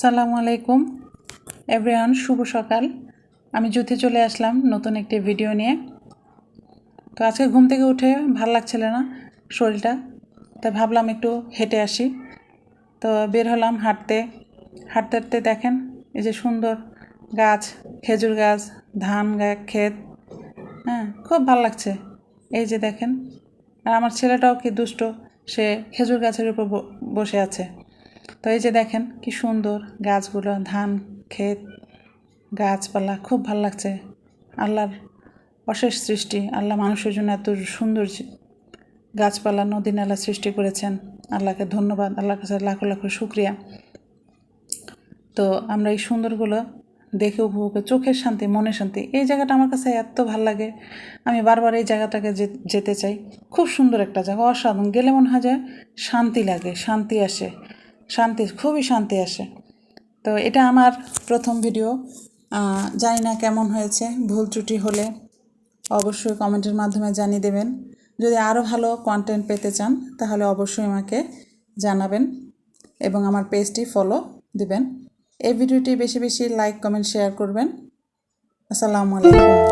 সালামু আলাইকুম। এভরিওয়ান শুভ সকাল। আমি জুথে চলে আসলাম নতুন একটি ভিডিও নিয়ে। তো আজকে ঘুম থেকে উঠে ভালো লাগছিল না শরীরটা, তাই ভাবলাম একটু হেঁটে আসি। তো বের হলাম হাঁটতে। হাঁটতে হাঁটতে দেখেন, এই যে সুন্দর গাছ, খেজুর গাছ, ধান গা, ক্ষেত। হ্যাঁ খুব ভালো লাগছে। এই যে দেখেন, আর আমার ছেলেটাও কি দুষ্ট, সে খেজুর গাছের উপর বসে আছে। তো এই যে দেখেন কি সুন্দর গাছগুলো, ধান, ক্ষেত, গাছপালা, খুব ভালো লাগছে। আল্লাহর অশেষ সৃষ্টি, আল্লাহ মানুষের জন্য এত সুন্দর গাছপালা, নদী নালা সৃষ্টি করেছেন। আল্লাহকে ধন্যবাদ, আল্লাহর কাছে লাখো লাখো শুক্রিয়া। তো আমরা এই সুন্দরগুলো দেখে উপভোগ চোখের শান্তি, মনের শান্তি, এই জায়গাটা আমার কাছে এত ভালো লাগে। আমি বারবার এই জায়গাটাকে যেতে চাই। খুব সুন্দর একটা জায়গা, অসাধারণ। গেলে মনে হয় যে শান্তি লাগে, শান্তি আসে। শান্তি, খুবই শান্তি আসে। তো এটা আমার প্রথম ভিডিও জানি না কেমন হয়েছে, ভুল ত্রুটি হলে অবশ্যই কমেন্টের মাধ্যমে জানিয়ে দেবেন। যদি আরও ভালো কন্টেন্ট পেতে চান, তাহলে অবশ্যই আমাকে জানাবেন এবং আমার পেজটি ফলো দিবেন। এই ভিডিওটি বেশি বেশি লাইক কমেন্ট শেয়ার করবেন। আসসালামু আলাইকুম।